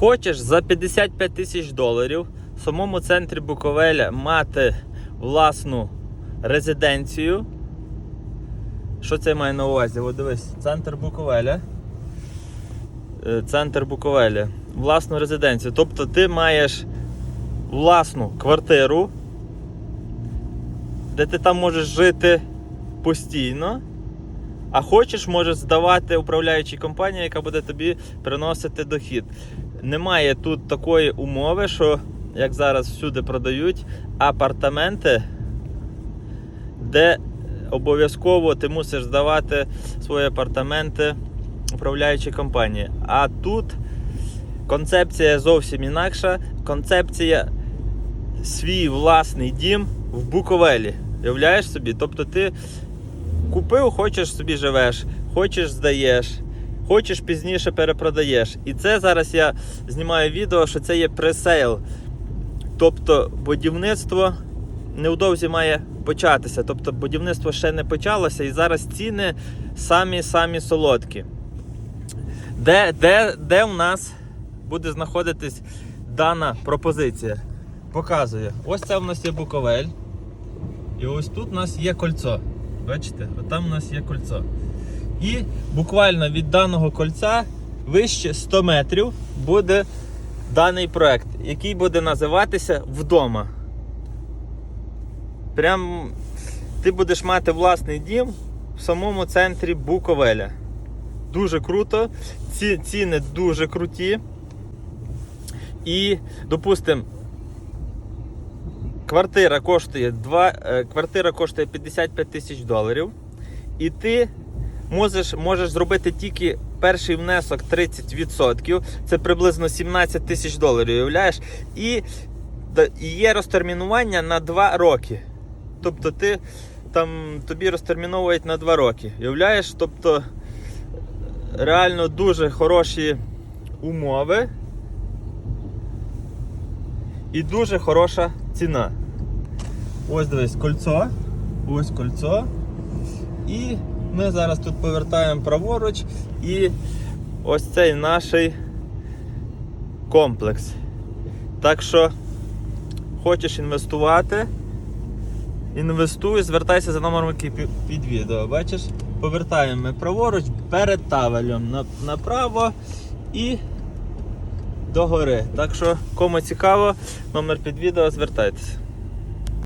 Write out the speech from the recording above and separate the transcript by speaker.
Speaker 1: Хочеш за 55 тисяч доларів в самому центрі Буковеля мати власну резиденцію. Що це має на увазі? От дивись, центр Буковеля. Е, Центр Буковеля. Власну резиденцію. Тобто ти маєш власну квартиру, де ти там можеш жити постійно. А хочеш, можеш здавати управляючій компанії, яка буде тобі приносити дохід. Немає тут такої умови, що як зараз всюди продають апартаменти, де обов'язково ти мусиш здавати свої апартаменти управляючій компанії. А тут концепція зовсім інакша. Концепція свій власний дім в Буковелі. Уявляєш собі? Тобто ти купив, хочеш собі живеш, хочеш здаєш, хочеш пізніше перепродаєш. І це зараз я знімаю відео, що це є пресейл. Тобто будівництво невдовзі має початися. Тобто будівництво ще не почалося, і зараз ціни самі-самі солодкі. Де, де, де у нас буде знаходитись дана пропозиція? Показую. Ось це у нас є Буковель. І ось тут у нас є кольцо. Бачите? Отам у нас є кольцо. І буквально від даного кольця вище 100 метрів буде даний проект, який буде називатися вдома. Прям ти будеш мати власний дім в самому центрі Буковеля. Дуже круто. Ці ціни дуже круті. І, допустимо, квартира коштує 2, е, квартира коштує 55 тисяч доларів. І ти можеш, можеш зробити тільки перший внесок 30%. Це приблизно 17 тисяч доларів, уявляєш? І, є розтермінування на 2 роки. Тобто ти там тобі розтерміновують на 2 роки. Уявляєш? Тобто реально дуже хороші умови і дуже хороша ціна. Ось дивись, кольцо. Ось кольцо. І ми зараз тут повертаємо праворуч і ось цей наш комплекс. Так що хочеш інвестувати, інвестуй, звертайся за номером, який під відео. Бачиш? Повертаємо ми праворуч перед тавелем направо і догори. Так що, кому цікаво, номер під відео, звертайтеся.